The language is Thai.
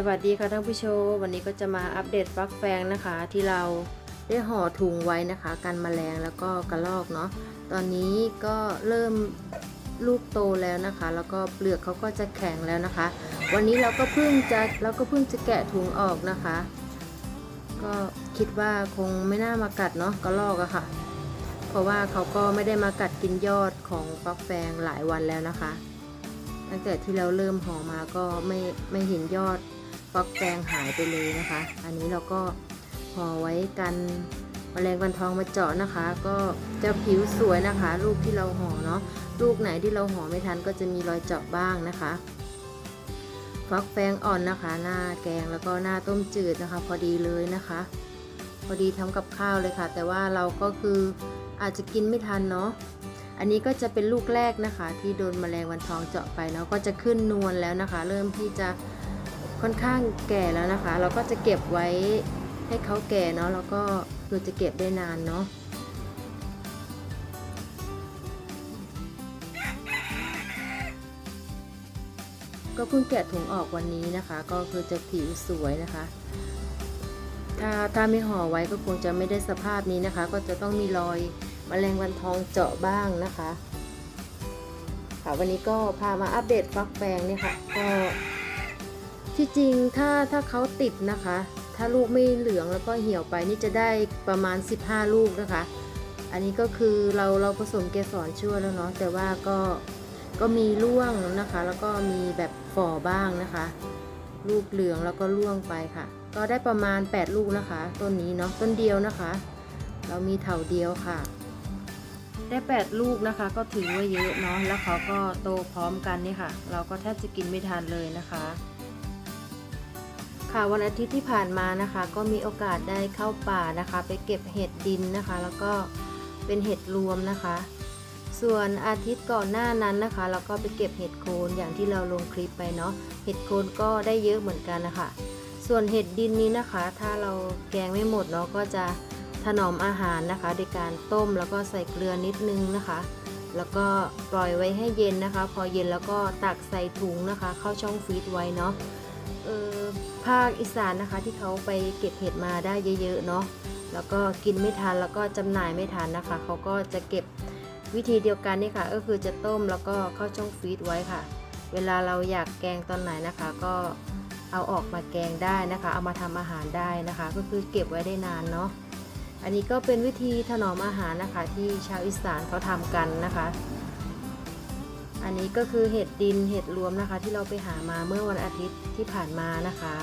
สวัสดีค่ะท่านผู้ชม วันนี้ก็จะมาอัปเดตฟักแฟงนะคะ ที่เราได้ห่อถุงไว้นะคะ กันแมลงแล้วก็กระรอกเนาะตอนนี้ก็เริ่มลูกโตแล้วนะคะ แล้วก็เปลือกเขาก็จะแข็งแล้วนะคะ วันนี้เราก็เพิ่งจะเราก็เพิ่งจะแกะถุงออกนะคะ ก็คิดว่าคงไม่น่ามากัดเนาะกระรอกอะค่ะ เพราะว่าเขาก็ไม่ได้มากัดกินยอดของฟักแฟงหลายวันแล้วนะคะ ตั้งแต่ที่เราเริ่มห่อมาก็ไม่ไม่เห็นยอด ฟักแฟงหายไปเลยนะคะ อันนี้เราก็ห่อไว้กันแมลงวันทองมาเจาะนะคะ ก็จะผิวสวยนะคะ ลูกที่เราห่อเนาะลูกไหนที่เราห่อไม่ทันก็จะมีรอยเจาะบ้างนะคะฟักแฟงอ่อนนะคะ หน้าแกงแล้วก็หน้าต้มจืดนะคะ พอดีเลยนะคะ พอดีทำกับข้าวเลยค่ะ แต่ว่าเราก็คืออาจจะกินไม่ทันเนาะอันนี้ก็จะเป็นลูกแรกนะคะ ที่โดนแมลงวันทองเจาะไปเนาะก็จะขึ้นนวลแล้วนะคะ เริ่มที่จะ ค่อนข้างแก่แล้วนะคะ เราก็จะเก็บไว้ให้เขาแก่เนาะแล้วก็คือจะเก็บได้นานเนาะก็เพิ่งแกะถุงออกวันนี้นะคะ ก็คือจะผิวสวยนะคะ ถ้าถ้าไม่ห่อไว้ก็คงจะไม่ได้สภาพนี้นะคะ ก็จะต้องมีรอยมแมลงวันทองเจาะบ้างนะคะ ค่ะวันนี้ก็พามาอัปเดตฟักแฟงเนี่ยค่ะก็ ที่จริงถ้าถ้าเขาติดนะคะ ถ้าลูกไม่เหลืองแล้วก็เหี่ยวไปนี่จะได้ประมาณ 15 ลูกนะคะ อันนี้ก็คือเราเราผสมเกสรชั่วแล้วเนาะแต่ว่าก็ก็มีร่วงนะคะ แล้วก็มีแบบฝ่อบ้างนะคะ ลูกเหลืองแล้วก็ร่วงไปค่ะ ก็ได้ประมาณ 8 ลูกนะคะ ต้นนี้เนาะต้นเดียวนะคะ เรามีเถาเดียวค่ะ ได้ 8 ลูกนะคะ ก็ถือว่าเยอะเนาะแล้วเขาก็โตพร้อมกันนี่ค่ะ เราก็แทบจะกินไม่ทันเลยนะคะ ค่ะวันอาทิตย์ที่ผ่านมานะคะ ก็มีโอกาสได้เข้าป่านะคะ ไปเก็บเห็ดดินนะคะ แล้วก็เป็นเห็ดรวมนะคะ ส่วนอาทิตย์ก่อนหน้านั้นนะคะ เราก็ไปเก็บเห็ดโคนอย่างที่เราลงคลิปไปเนาะเห็ดโคนก็ได้เยอะเหมือนกันนะคะ ส่วนเห็ดดินนี้นะคะ ถ้าเราแกงไม่หมดเนาะก็จะถนอมอาหารนะคะโดยการต้มแล้วก็ใส่เกลือนิดนึงนะคะ แล้วก็ปล่อยไว้ให้เย็นนะคะ พอเย็นแล้วก็ตักใส่ถุงนะคะ เข้าช่องฟรีซไว้เนาะ ภาคอีสานนะคะที่เขาไปเก็บเห็ดมาได้เยอะๆเนาะแล้วก็กินไม่ทันแล้วก็จำหน่ายไม่ทันนะคะ เขาก็จะเก็บวิธีเดียวกันนี่ค่ะ ก็คือจะต้มแล้วก็เข้าช่องฟรีซไว้ค่ะ เวลาเราอยากแกงตอนไหนนะคะ ก็เอาออกมาแกงได้นะคะ เอามาทำอาหารได้นะคะ ก็คือเก็บไว้ได้นานเนาะอันนี้ก็เป็นวิธีถนอมอาหารนะคะ ที่ชาวอีสานเขาทำกันนะคะ อันนี้ก็คือเห็ดดินเห็ดรวมนะคะ ที่เราไปหามาเมื่อวันอาทิตย์ที่ผ่านมานะคะ